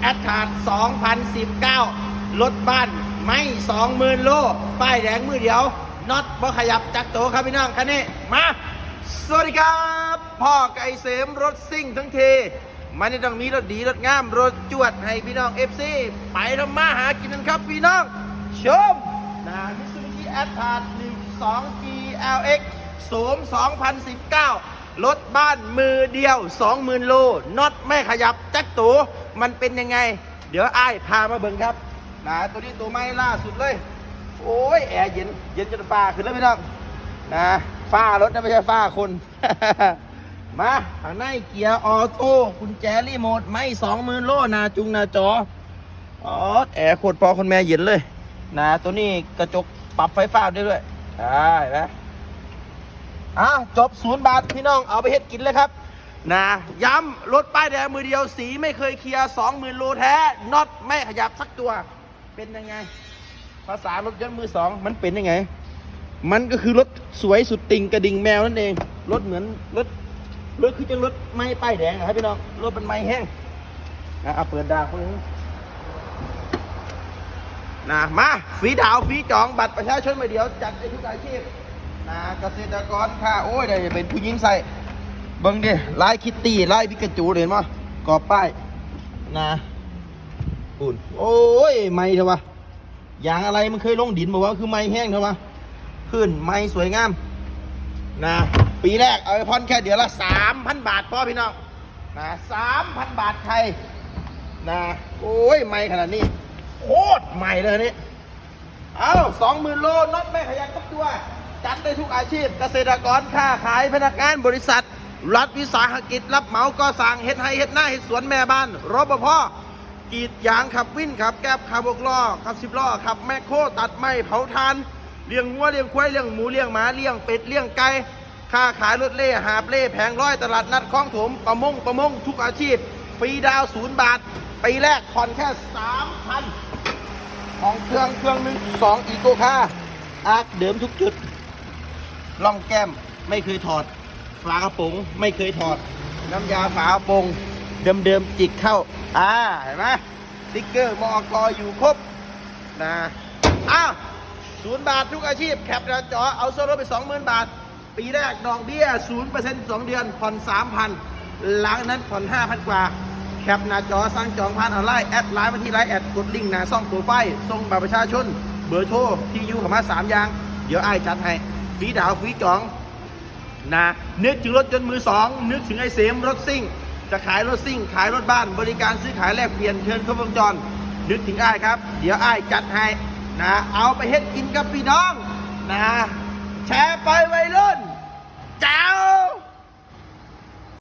แอดคาร์ด2019 รถบ้านไม่ 20,000 โล ป้ายแดงมือเดียวน็อตบ่ขยับจักโตครับพี่น้องคันนี้ มา สวัสดีครับ พ่อไก่เสมรถซิ่งทั้งทีมันนี่ต้องมีรถดีรถงาม รถจวดให้พี่น้องเอฟซีไปทำมาหากินกันครับพี่น้อง ชมนะมิซูบิชิแอดพาร์12 GLX โสม2019 รถบ้านมือเดียว 20,000 โลน็อตไม่ขยับจักโตมันเป็นยังไง เดี๋ยวอ้ายพามาเบิ่งครับนะตัวนี้ตัวไม่ล่าสุดเลย โอ้ยแอร์เย็นเย็นจนฟ้าขึ้นแล้วพี่น้องนะฝ้ารถนะไม่ใช่ฝ้าคน มาข้างในเกียร์ออโต้กุญแจรีโมทไม่สองหมื่นโลนาจุงนาจออ๋อแอร์โคตรพอคนแม่เย็นเลย นะตัวนี้กระจกปรับไฟฟ้าด้วยด้วยได้ไหม อ้าวจบศูนย์บาทพี่น้องเอาไปเฮ็ดกินเลยครับนะย้ำรถป้ายแดงมือเดียวสีไม่เคยเคลียร์สองหมื่นโลแท้น็อตไม่ขยับสักตัว เป็นยังไง ภาษารถยนต์มือสองมันเป็นยังไง มันก็คือรถสวยสุดติ่งกระดิ่งแมวนั่นเองรถเหมือนรถรถคือจังรถไม้ป้ายแดงอะครับพี่น้องรถเป็นไม้แห้งนะเอาเปิดดาวคนนึงนะมาฟรีดาวฟรีจองบัตรประชาชนมาเดียวจัดในทุกอาชีพ นะเกษตรกรค่ะ โอ้ยได้เป็นผู้หญิงใส่เบิ่งดิลายคิตตี้ลายพิกาจูเห็นมั้ยกอบป้ายนะปุ่นโอ้ยไม่เถอะวะอย่างอะไรมันเคยลงดินบอกว่าคือไม้แห้งเถอะวะพื้นไม้สวยงามนะปีแรกเอาไปผ่อนแค่เดือนละสามพันบาทพ่อพี่น้องนะสามพันบาทไทยนะโอ้ยไม่ขนาดนี้โคตรใหม่เลยนี่ เอาสองหมื่นโลน็อตไม่ขยันสักตัว จัดได้ทุกอาชีพเกษตรกรค้าขายพนักงานบริษัท รัฐวิสาหกิจ รับเหมาก่อสร้างเฮ็ดให้เฮ็ดหน้าเฮ็ดสวนแม่บ้านรปภกรีดยางขับวินขับ แก๊บขับบกล้อขับสิบล้อขับแมคโครตัดไม้เผาทานเลี้ยงวัวเลี้ยงควายเลี้ยงหมูเลี้ยงหมาเลี้ยงเป็ดเลี้ยงไก่ค้าขายรถเล่หาบเล่แผงร้อยตลาดนัดคลองถมประมงประมงทุกอาชีพฟรีดาวศูนย์บาทปีแรกผ่อนแค่สามพันของเครื่องเครื่องหนึ่งสองอีโกค่าอาร์คเดิมทุกจุด ล่องแก้มไม่เคยถอด ฝากระโปรงไม่เคยถอด น้ำยาฝากระโปรงเดิมๆจิกเข้า อ่าเห็นไหมสติ๊กเกอร์มอกออยู่ครบนะอ้าวศูนย์บาททุกอาชีพแคปหน้าจอเอาโซโลไปสองหมื่นบาท ปีแรกดอกเบี้ยศูนย์เปอร์เซ็นต์สองเดือนผ่อนสามพันหลังนั้นผ่อนห้าพันกว่า แคปหน้าจอสั่งจองผ่านออนไลน์แอดไลน์มาที่ไลน์แอดกดลิงก์หน้าซ่องโปรไฟล์ส่งบัตรประชาชน เบอร์โทรที่อยู่ข้ามาสามอย่าง เดี๋ยวไอ้ายจัดให้ ฝีดาวฝีจองนะนึกถึงรถยนต์มือสองนึกถึงไอเสมรถซิ่ง จะขายรถซิ่ง ขายรถบ้าน บริการซื้อขายแลกเปลี่ยนเชิญเข้าวงจร นึกถึงไอ้ครับ เดี๋ยวไอ้จัดให้นะเอาไปเฮ็ดกินกับพี่น้องนะแชร์ไปวัยรุ่น